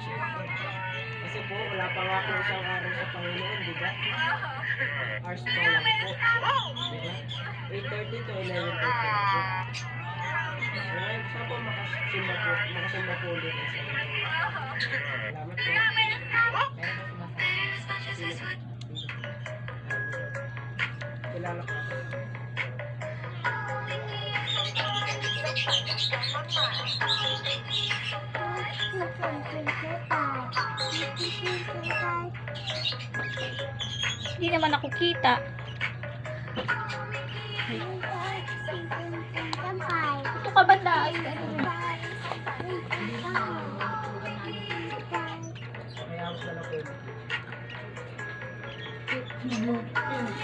Kasi po, wala pa nga po isang araw sa Panginoon, di ba? Hours pa lang po. Di ba? 8.30 to 11.30 po. Kaya siya po makasimba po, makasimba po ulit sa Salamat po. Kilala ko. Hindi naman ako kita. Ito ka banda. Ay, ano. Kaya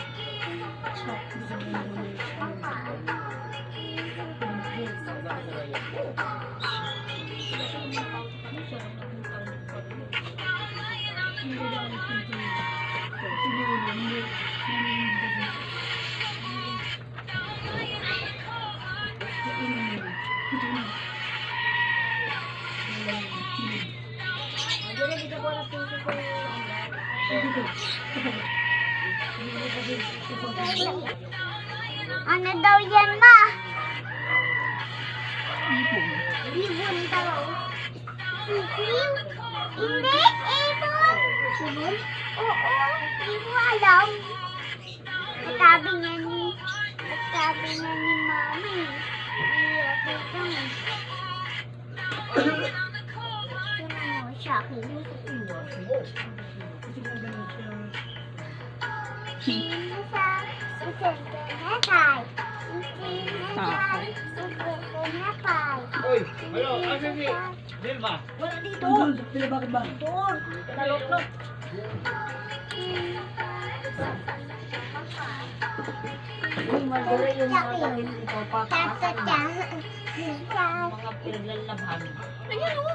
Ano daw yan, ma? Ibon. Ibon daw. Sisiw? Hindi, ibon. Ibon? Oo, hindi ko alam. Sabi niya ni, sabi niya ni mami. Iya, tito mo. Tingnan mo siya, Sino Uy, hello, asa si Dilma? Wala dito. Sila bakit ba? Doon. Naloklok. Madura yung mga tarin ito pa mga pinaglalabhan. Ayan o.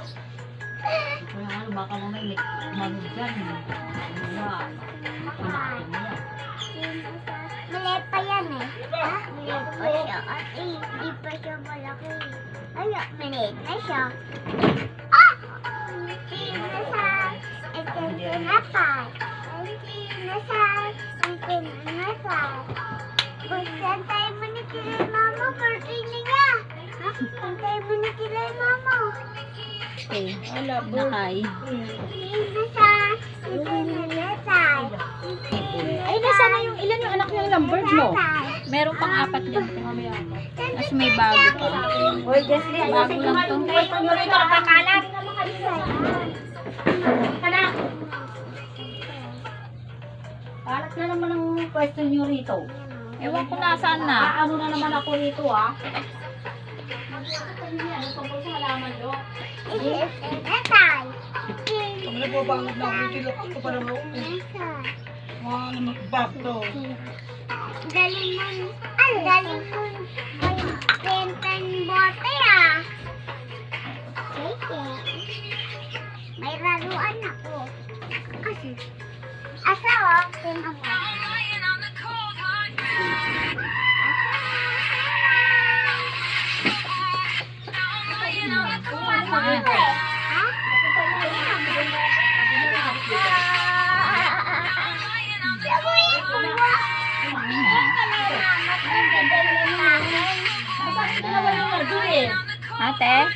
Kaya ano, baka mamay may manod dyan. Wala. Maliit pa yan eh. Ha? Maliit pa siya. At eh, di pa siya malaki. Ay, maliit na siya. Ah! Sino sa itinatay? Sino sa itinatay? Basta tayo mo ni kilay mama, birthday niya. Ha? Tayo mo ni kilay mama. Eh, sa itinatay? Ay, nasa na yung, ilan yung anak niyang lovebirds mo? Meron pang apat dyan. Tapos may bago pa. Hoy, Jessie, Bago lang to. Nyo rito, kapakalat. Anak! Kalat na naman ang pwesto nyo rito. Ewan ko nasaan na. Ano na naman ako rito, ah. Itinatay. Kami na po bangot na ako dito. Ako pa naman. Mga naman back to. Galing mo. Ang galing. Bentang bote ah. Sige. May laruan ako. Kasi. Asa oh. Tingnan. Ha? Ate?